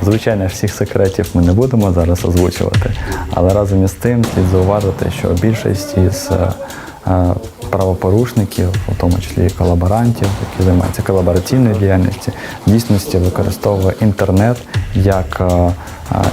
Звичайно всіх секретів ми не будемо зараз озвучувати, але разом із тим слід зауважити, що більшість із е, е, правопорушників, у тому числі колаборантів, які займаються колабораційною діяльністю, в дійсності використовує інтернет як е,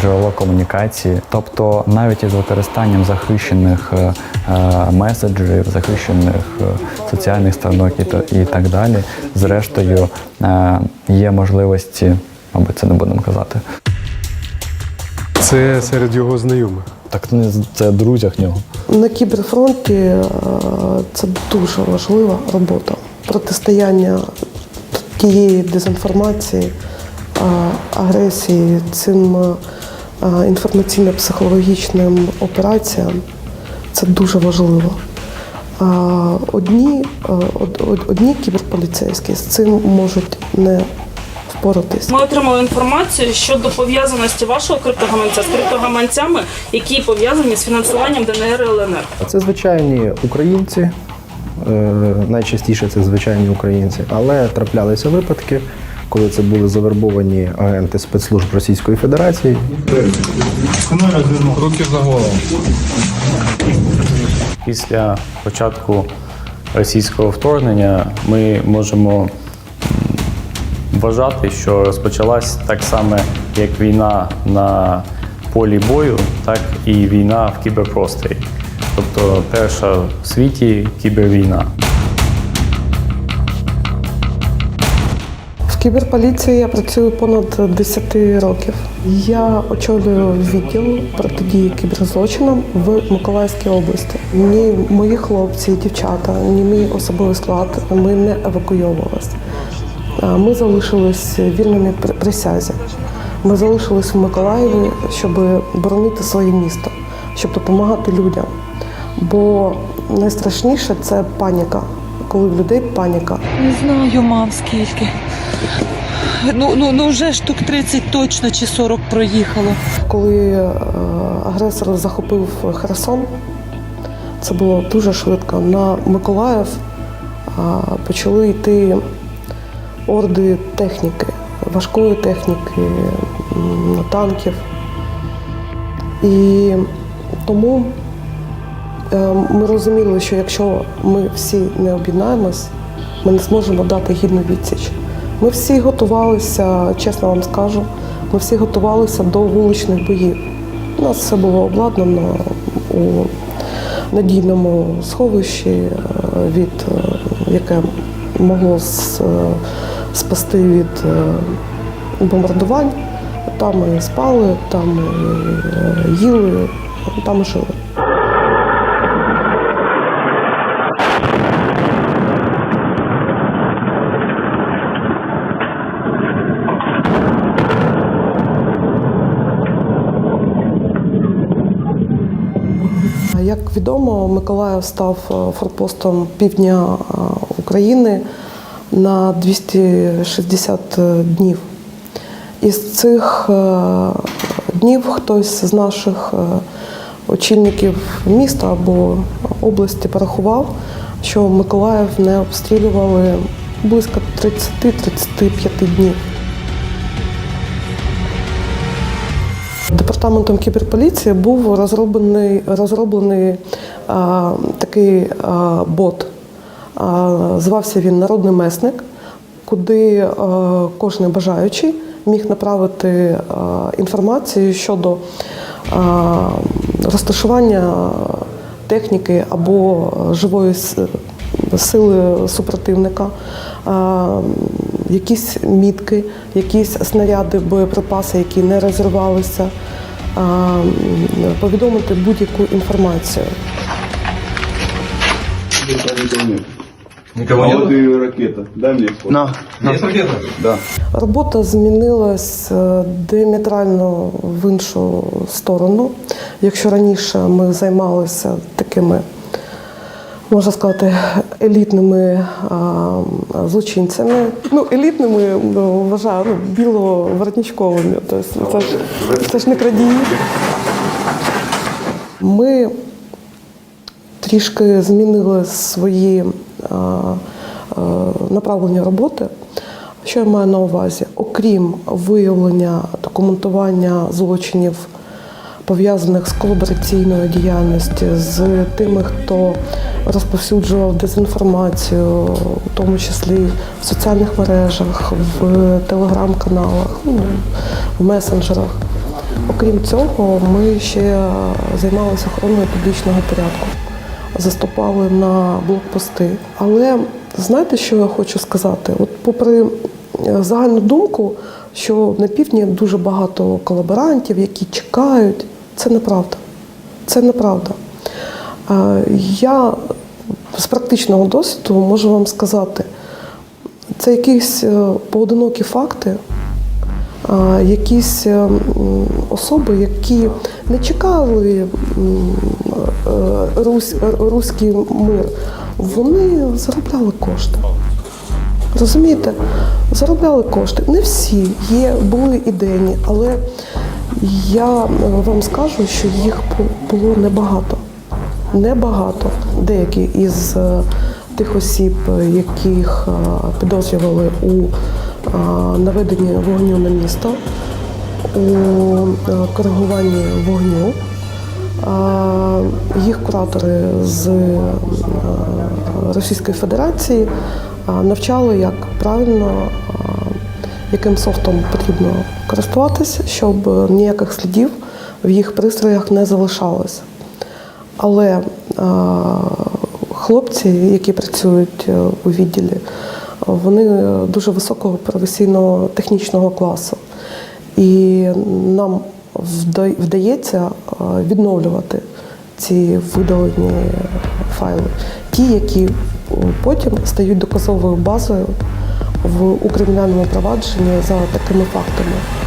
джерело комунікації, тобто навіть із використанням захищених меседжерів, захищених соціальних сторінок і, так далі, зрештою є можливості, мабуть, це не будемо казати. Це серед його знайомих. Так це в друзях нього. На кіберфронті е, це дуже важлива робота. Протистояння тієї дезінформації, е, агресії, цим е, інформаційно-психологічним операціям це дуже важливо. Одні, од- од- одні кіберполіцейські з цим можуть не впоратись. Ми отримали інформацію щодо пов'язаності вашого криптогаманця з криптогаманцями, які пов'язані з фінансуванням ДНР і ЛНР. Це звичайні українці, е, найчастіше це звичайні українці, але траплялися випадки, коли це були завербовані агенти спецслужб Російської Федерації. Після початку російського вторгнення ми можемо вважати, що розпочалась так само як війна на полі бою, так і війна в кіберпросторі. Тобто перша в світі кібервійна. В кіберполіції я працюю понад 10 років. Я очолюю відділ протидії кіберзлочинам в Миколаївській області. Ні мої хлопці, дівчата, ні мій особовий склад. Ми не евакуйовувалися. Ми залишились вірними при- присязі. Ми залишились в Миколаєві, щоб боронити своє місто, щоб допомагати людям. Бо найстрашніше це паніка, коли в людей паніка. Не знаю, мам, скільки. Ну, ну, ну вже штук 30 точно чи 40 проїхало. Коли е, агресор захопив Херсон, це було дуже швидко. На Миколаїв е, почали йти орди техніки, важкої техніки, танків. І тому е, ми розуміли, що якщо ми всі не об'єднаємось, ми не зможемо дати гідну відсіч. Ми всі готувалися, чесно вам скажу, ми всі готувалися до вуличних боїв. У нас все було обладнано у надійному сховищі, е, від, е, яке могло е, спасти від е, бомбардувань. Там ми спали, там ми е, їли, там ми жили. Як відомо, Миколаїв став е, форпостом півдня України на 260 днів. Із цих е, днів хтось з наших е, очільників міста або області порахував, що Миколаїв не обстрілювали близько 30-35 днів. Департаментом кіберполіції був розроблений, розроблений а, такий а, бот. Звався він Народний месник, куди кожен бажаючий міг направити інформацію щодо розташування техніки або живої сили супротивника, якісь мітки, якісь снаряди, боєприпаси, які не розірвалися, повідомити будь-яку інформацію. Никого а вот и ракета. Дай мне фото. На. Есть ракета? Да. Робота змінилась е, диаметрально в іншу сторону. Якщо раніше ми займалися такими, можна сказати, елітними а, злочинцями, ну елітними ну, вважаю ну, біловоротничковими, тобто це ж, це ж не крадії. Ми трішки змінили свої направлення роботи. Що я маю на увазі? Окрім виявлення документування злочинів, пов'язаних з колабораційною діяльністю, з тими, хто розповсюджував дезінформацію, у тому числі в соціальних мережах, в телеграм-каналах, ну, в месенджерах. Окрім цього, ми ще займалися охороною публічного порядку, заступали на блокпости. Але знаєте, що я хочу сказати? От попри е, загальну думку, що на півдні дуже багато колаборантів, які чекають, це неправда. Це неправда. Е, Я з практичного досвіду можу вам сказати, це якісь е, поодинокі факти, якісь е, особи, які не чекали русь, е, руський мир, вони заробляли кошти. Розумієте? Заробляли кошти. Не всі є, були ідейні, але я е, вам скажу, що їх було небагато. Небагато. Деякі із е, тих осіб, яких підозрювали у наведенні вогню на місто, у коригуванні вогню. Е, Їх куратори з е, Російської Федерації е, навчали, як правильно, яким софтом потрібно користуватися, щоб ніяких слідів в їх пристроях не залишалося. Але хлопці, які працюють у відділі, вони дуже високого професійного технічного класу. І нам вдається е, відновлювати ці видалені файли, ті, які е, потім стають доказовою базою в у кримінальному провадженні за такими фактами.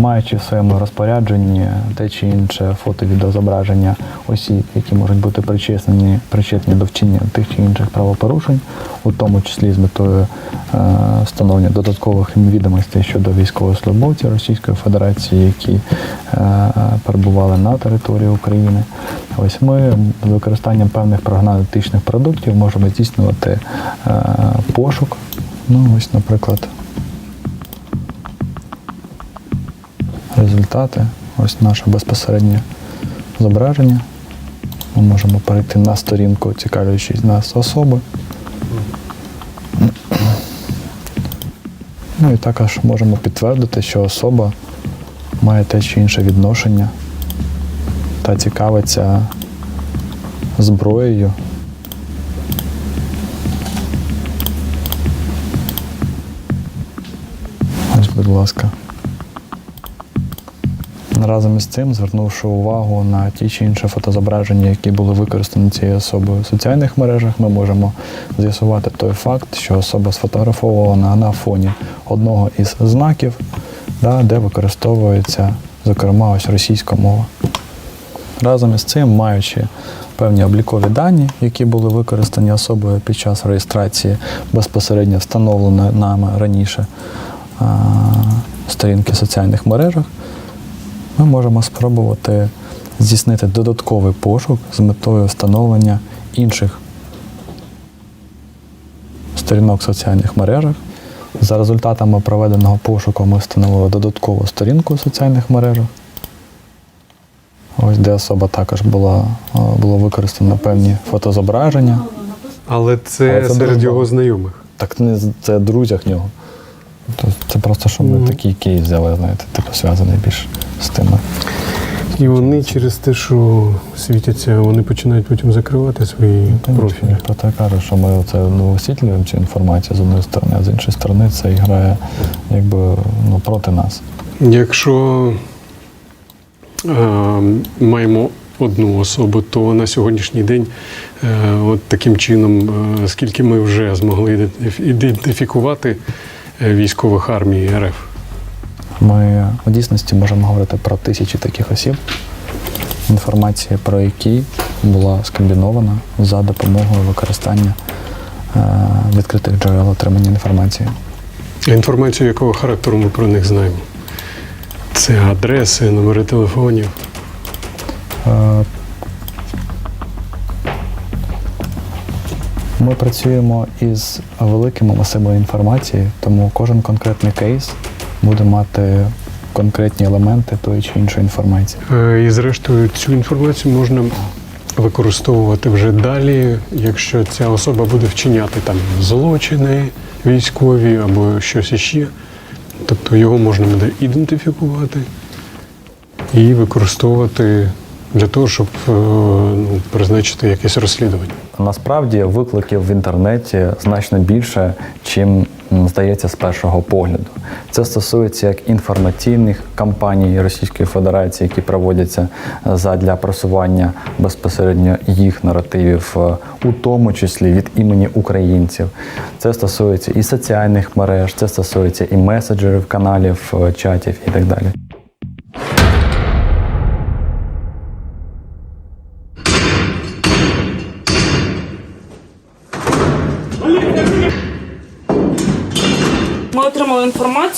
Маючи в своєму розпорядженні те чи інше фото-відеозображення осіб, які можуть бути причетні, причетні до вчинення тих чи інших правопорушень, у тому числі з метою е, встановлення додаткових відомостей щодо військовослужбовців Російської Федерації, які е, перебували на території України. Ось ми з використанням певних програматичних продуктів можемо здійснювати е, пошук. Ну, ось, наприклад, результати. Ось наше безпосереднє зображення. Ми можемо перейти на сторінку, цікавлячись нас особи. Ну і також можемо підтвердити, що особа має те чи інше відношення та цікавиться зброєю. Ось, будь ласка. Разом із цим, звернувши увагу на ті чи інші фотозображення, які були використані цією особою в соціальних мережах, ми можемо з'ясувати той факт, що особа сфотографована на фоні одного із знаків, да, де використовується, зокрема, ось російська мова. Разом із цим, маючи певні облікові дані, які були використані особою під час реєстрації безпосередньо встановленої нами раніше сторінки в соціальних мережах, ми можемо спробувати здійснити додатковий пошук з метою встановлення інших сторінок в соціальних мережах. За результатами проведеного пошуку ми встановили додаткову сторінку в соціальних мережах. Ось де особа також була, було використано певні фотозображення. Але це, Але це серед його знайомих. Так це друзях нього. Це просто, що ми такий кейс взяли, знаєте, типу зв'язаний більш з тими. І вони через те, що світяться, вони починають потім закривати свої профілі. Ніхто так каже, що ми це ну, висвітлюємо цю інформацію з одної сторони, а з іншої сторони це грає якби ну, проти нас. Якщо е, маємо одну особу, то на сьогоднішній день е, от таким чином, е, скільки ми вже змогли ідентиф- ідентифікувати військових армій РФ. Ми у дійсності можемо говорити про тисячі таких осіб, інформація про які була скомбінована за допомогою використання е, відкритих джерел отримання інформації. Інформацію якого характеру ми про них знаємо. Це адреси, номери телефонів. Ми працюємо із великими масивами інформації, тому кожен конкретний кейс буде мати конкретні елементи тої чи іншої інформації. Е, І зрештою цю інформацію можна використовувати вже далі, якщо ця особа буде вчиняти там злочини військові або щось іще. Тобто його можна буде ідентифікувати і використовувати для того, щоб е, ну, призначити якесь розслідування. Насправді викликів в інтернеті значно більше, чим здається з першого погляду. Це стосується як інформаційних кампаній Російської Федерації, які проводяться е, задля просування безпосередньо їх наративів, е, у тому числі від імені українців. Це стосується і соціальних мереж, це стосується і меседжерів, каналів, чатів і так далі.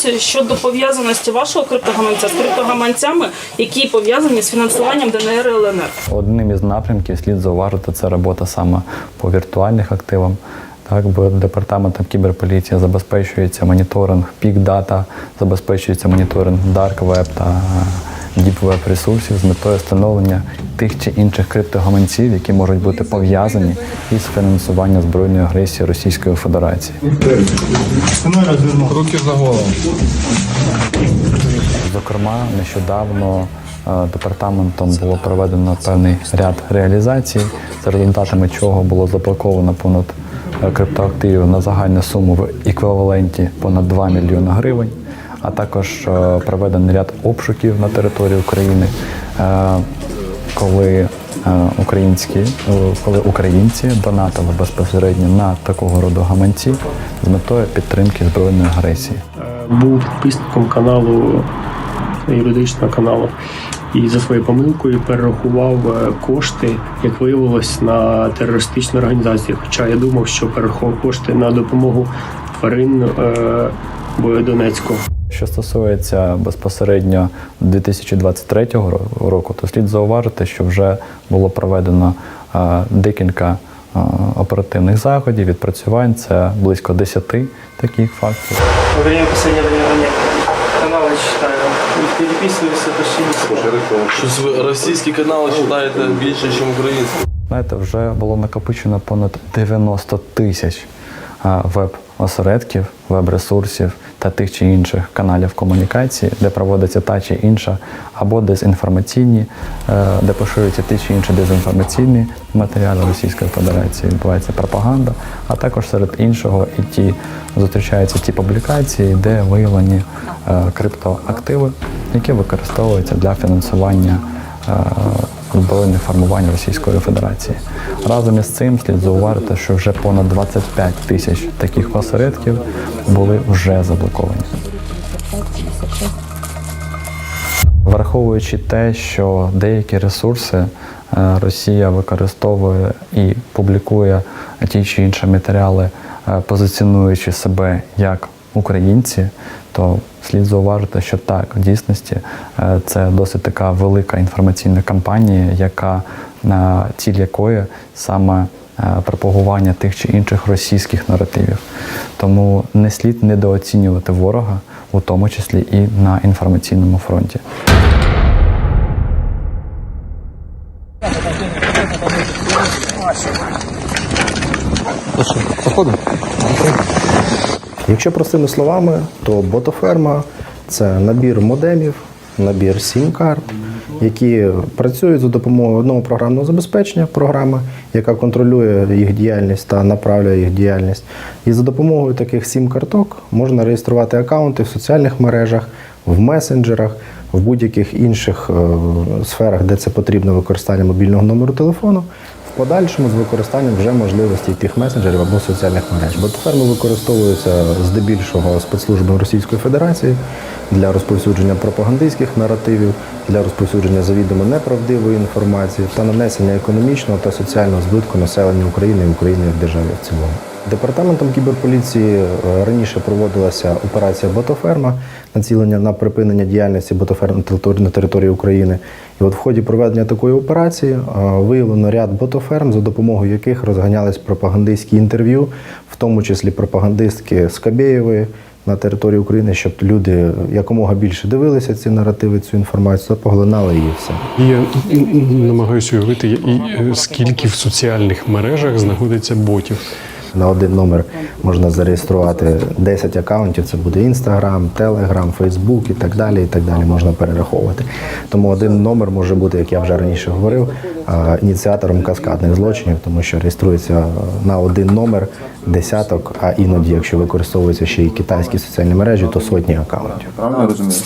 Інформацію щодо пов'язаності вашого криптогаманця з криптогаманцями, які пов'язані з фінансуванням ДНР і ЛНР. Одним із напрямків слід зауважити це робота саме по віртуальних активам. Так, бо департаментом кіберполіції забезпечується моніторинг пік дата, забезпечується моніторинг Dark Web та Web ресурсів з метою встановлення тих чи інших криптогаманців, які можуть бути пов'язані із фінансуванням збройної агресії Російської Федерації. Руки за голову. Зокрема, нещодавно е, департаментом було проведено певний ряд реалізацій, за результатами чого було заблоковано понад е, криптоактивів на загальну суму в еквіваленті понад 2 мільйони гривень, а також е, проведений ряд обшуків на території України, е, коли е, українські, коли українці донатили безпосередньо на такого роду гаманці з метою підтримки збройної агресії. був підписником каналу юридичного каналу. І за своєю помилкою перерахував кошти, як виявилось, на терористичну організацію. Хоча я думав, що перерахував кошти на допомогу тварин е, Донецьку. Що стосується безпосередньо 2023 року, то слід зауважити, що вже було проведено е, декілька е, оперативних заходів, відпрацювань. Це близько 10 таких фактів. Во время последнего времени каналы читаю. Переписываюсь почти Щось ви російські канали читаєте більше, ніж українські. Знаєте, вже було накопичено понад 90 тисяч е, веб-осередків, веб-ресурсів та тих чи інших каналів комунікації, де проводиться та чи інша або дезінформаційні, е, де поширюються ті чи інші дезінформаційні матеріали Російської Федерації, відбувається пропаганда, а також серед іншого і ті зустрічаються ті публікації, де виявлені е, криптоактиви, які використовуються для фінансування. Збройних формувань Російської Федерації. Разом із цим слід зауважити, що вже понад 25 тисяч таких осередків були вже заблоковані. Враховуючи те, що деякі ресурси е, Росія використовує і публікує ті чи інші матеріали, е, позиціонуючи себе як українці, то слід зауважити, що так, в дійсності е, це досить така велика інформаційна кампанія, яка на ціль якої саме е, пропагування тих чи інших російських наративів. Тому не слід недооцінювати ворога, у тому числі і на інформаційному фронті. Якщо простими словами, то ботоферма це набір модемів, набір сім-карт, які працюють за допомогою одного програмного забезпечення програми, яка контролює їх діяльність та направляє їх діяльність. І за допомогою таких сім-карток можна реєструвати аккаунти в соціальних мережах, в месенджерах, в будь-яких інших е, сферах, де це потрібно використання мобільного номеру телефону. Подальшому з використанням вже можливостей тих месенджерів або соціальних мереж. Бо тепер ми використовуються здебільшого спецслужбами Російської Федерації для розповсюдження пропагандистських наративів, для розповсюдження завідомо неправдивої інформації та нанесення економічного та соціального збитку населення України і України як держави в цілому. Департаментом кіберполіції е, раніше проводилася операція Ботоферма, націлення на припинення діяльності ботоферм на території- України. І от в ході проведення такої операції е, виявлено ряд ботоферм, за допомогою яких розганялись пропагандистські інтерв'ю, в тому числі пропагандистки Скабєєвої на території України, щоб люди якомога більше дивилися ці наративи, цю інформацію, поглинали її все. Я намагаюся уявити, і, скільки в соціальних мережах знаходиться ботів. На один номер можна зареєструвати 10 акаунтів. Це буде Інстаграм, Телеграм, Фейсбук і так далі. І так далі можна перераховувати. Тому один номер може бути, як я вже раніше говорив, ініціатором каскадних злочинів, тому що реєструється на один номер десяток, а іноді, якщо використовуються ще й китайські соціальні мережі, то сотні акаунтів. Правильно розумію?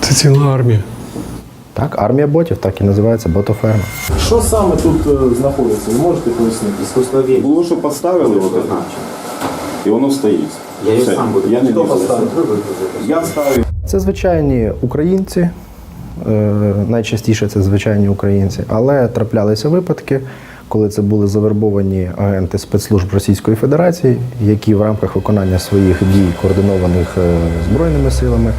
Це ціла армія. Так, армія ботів так і називається ботоферма. Що саме тут е, знаходиться? Ви можете пояснити? Скослові. Було, що поставили от це, і воно стоїть. Я її Все. сам буду. Я не Хто поставив? Я ставив. Це звичайні українці, е, найчастіше це звичайні українці, але траплялися випадки, коли це були завербовані агенти спецслужб Російської Федерації, які в рамках виконання своїх дій, координованих е, Збройними силами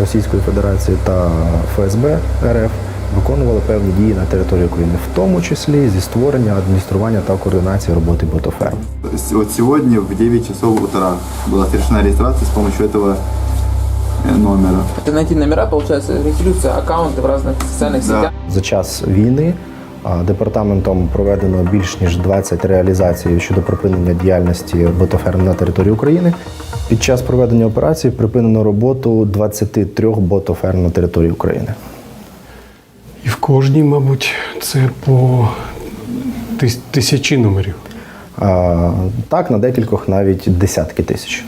Російської Федерації та ФСБ РФ, виконували певні дії на території України, в тому числі зі створення, адміністрування та координації роботи ботоферм. С- Вот сегодня в 9 часов утра была совершена регистрация с помощью этого э, номера. Это найти номера, получается, регистрируются аккаунты в разных социальных сетях. За час війни а, департаментом проведено більш ніж 20 реалізацій щодо припинення діяльності ботоферм на території України. Під час проведення операції припинено роботу 23 ботоферм на території України. І в кожній, мабуть, це по тисячі номерів. А, Так, на декількох навіть десятки тисяч.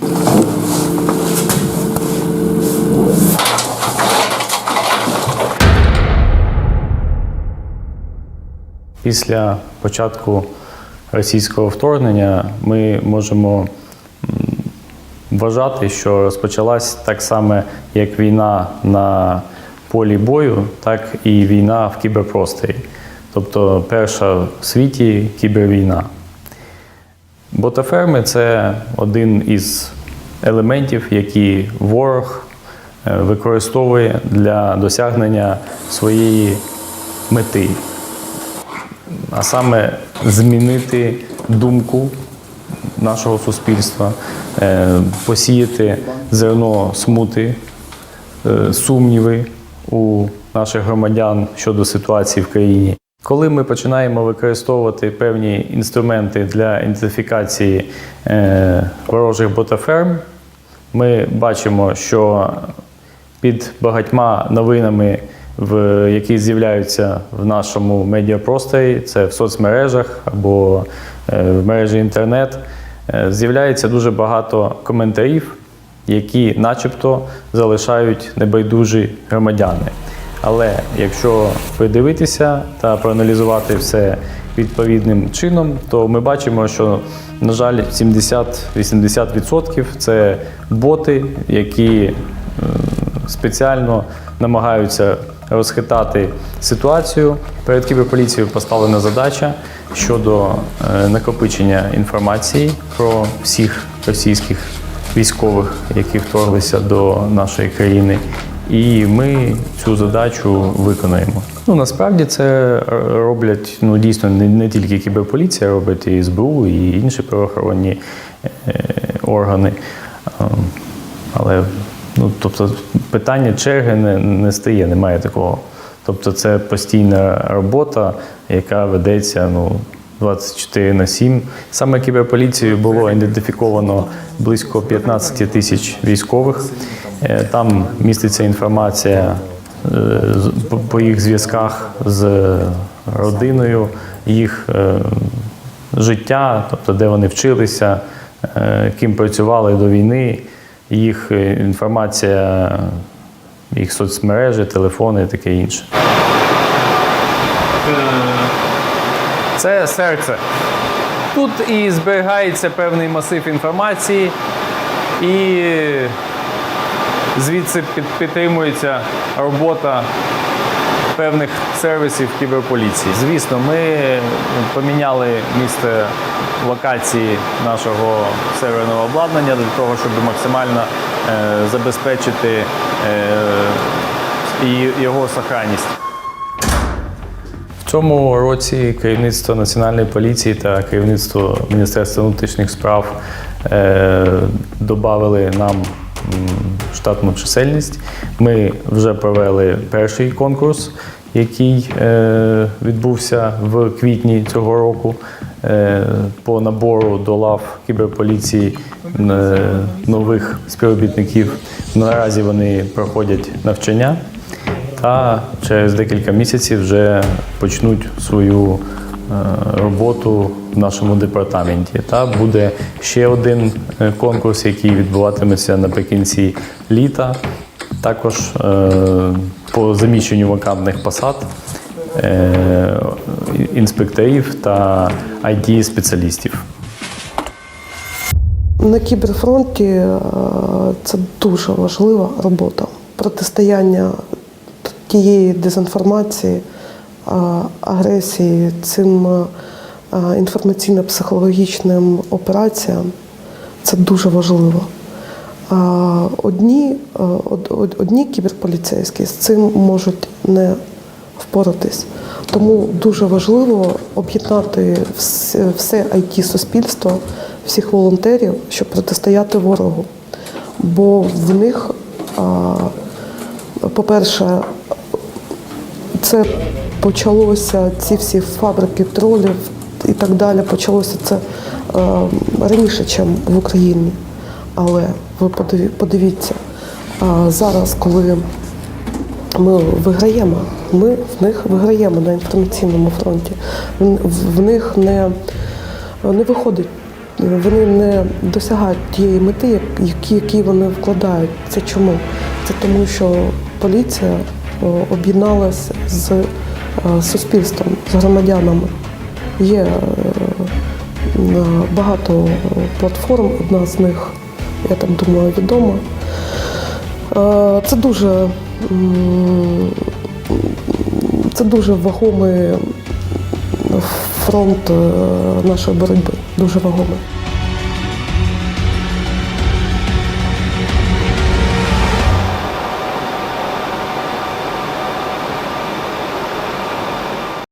Після початку російського вторгнення ми можемо вважати, що розпочалась так само, як війна на полі бою, так і війна в кіберпросторі. Тобто перша в світі кібервійна. Ботаферми це один із елементів, які ворог е, використовує для досягнення своєї мети а саме змінити думку нашого суспільства, е, посіяти зерно смути, е, сумніви у наших громадян щодо ситуації в країні. Коли ми починаємо використовувати певні інструменти для ідентифікації е, ворожих ботаферм, ми бачимо, що під багатьма новинами, в які з'являються в нашому медіапросторі, це в соцмережах або е, в мережі інтернет, е, з'являється дуже багато коментарів, які, начебто, залишають небайдужі громадяни. Але якщо придивитися та проаналізувати все відповідним чином, то ми бачимо, що, на жаль, 70-80% це боти, які спеціально намагаються розхитати ситуацію. Перед кіберполіцією поставлена задача щодо е, накопичення інформації про всіх російських військових, які вторглися до нашої країни. І ми цю задачу виконаємо. Ну насправді це роблять ну дійсно не, не тільки кіберполіція, робить і СБУ, і інші правоохоронні е, органи. Ем, Але ну, тобто, питання черги не, не стає, немає такого. Тобто, це постійна робота, яка ведеться ну, 24 на 7. Саме кіберполіцією було ідентифіковано близько 15 тисяч військових. Е, Там міститься інформація е, по- їх зв'язках з родиною, їх е, життя, тобто де вони вчилися, ким працювали до війни, їх е, інформація, їх соцмережі, телефони і таке інше. Це серце. Тут і зберігається певний масив інформації, і звідси підтримується робота певних сервісів кіберполіції. Звісно, ми поміняли місце локації нашого серверного обладнання для того, щоб максимально е, забезпечити е, його сохранність. В цьому році керівництво Національної поліції та керівництво Міністерства внутрішніх справ е, додали нам штатну чисельність. Ми вже провели перший конкурс, який е, відбувся в квітні цього року е, по набору до лав кіберполіції е, нових співробітників. Наразі вони проходять навчання та через декілька місяців вже почнуть свою роботу в нашому департаменті. Та буде ще один е, конкурс, який відбуватиметься наприкінці літа. Також е, по заміщенню вакантних посад е, інспекторів та it спеціалістів На кіберфронті е, це дуже важлива робота. Протистояння тієї дезінформації, е, агресії, цим інформаційно-психологічним операціям це дуже важливо. Одні, од- од- одні кіберполіцейські з цим можуть не впоратись. Тому дуже важливо об'єднати все it суспільство всіх волонтерів, щоб протистояти ворогу. Бо в них, по-перше, це почалося, ці всі фабрики тролів і так далі. Почалося це е, раніше, ніж в Україні. Але ви подивіться, а зараз, коли ми виграємо, ми в них виграємо на інформаційному фронті. В, них не, не виходить, вони не досягають тієї мети, як- які, які вони вкладають. Це чому? Це тому, що поліція об'єдналася з е, суспільством, з громадянами. Є е, багато платформ, одна з них, я так думаю, відома. Е, Це дуже, це дуже вагомий фронт нашої боротьби, дуже вагомий.